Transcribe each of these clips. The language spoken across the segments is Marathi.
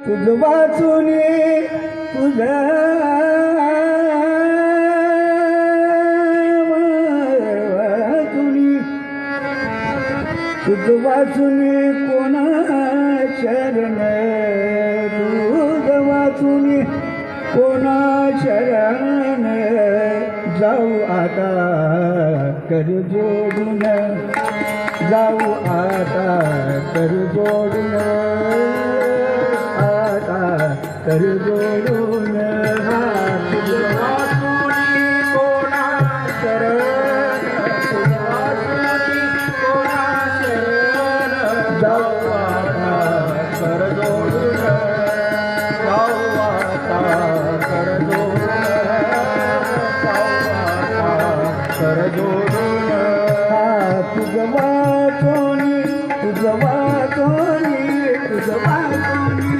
तुझ वाचून तुझ वाचून तुझ वाचून कोणा शरण तुझ वाचून कोणा शरण जाऊ आता कर जोडून. जाऊ आता कर जोडून. जोडून हा तुझ वाचोनी तुझ वाचोनी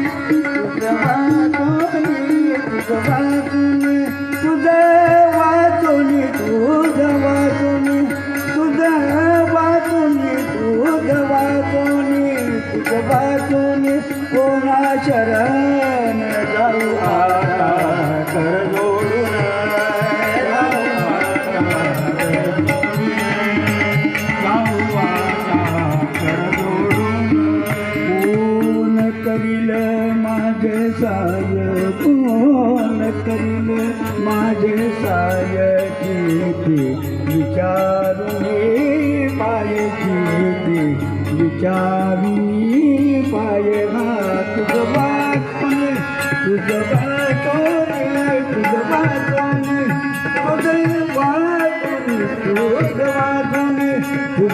तुझ कोणा शरण जाऊ आता? कर जोडून कोण करील माझे साय? कोण करील माझे साय? किती विचारून पाय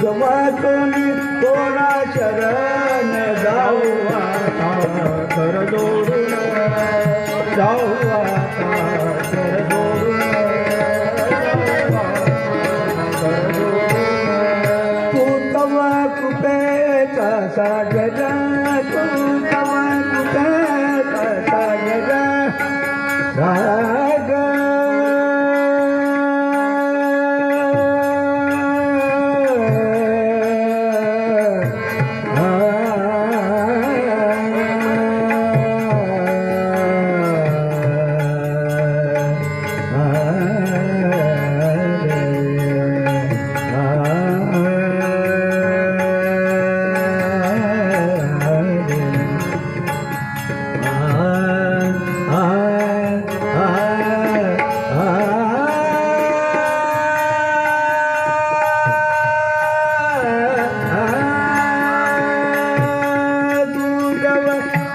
जवळ तुम्ही कोणा शरण जाऊ आता कर जाऊ आता कर दोडून कसा गजा तू तव कृपे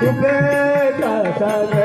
Kupeta, Kupeta,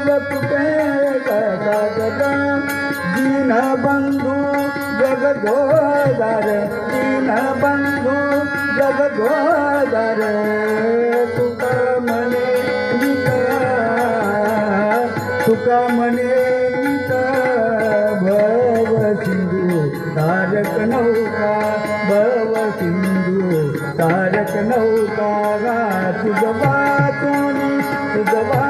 तू बंधु कृपे सागर दीन बंधू जगदोदर दीन बंधू जगदोदर तुका मने तुका मने भव सिंधू तारक नौका भव सिंधू तारक नौका तुझ वाचोनी तुझ वाचोनी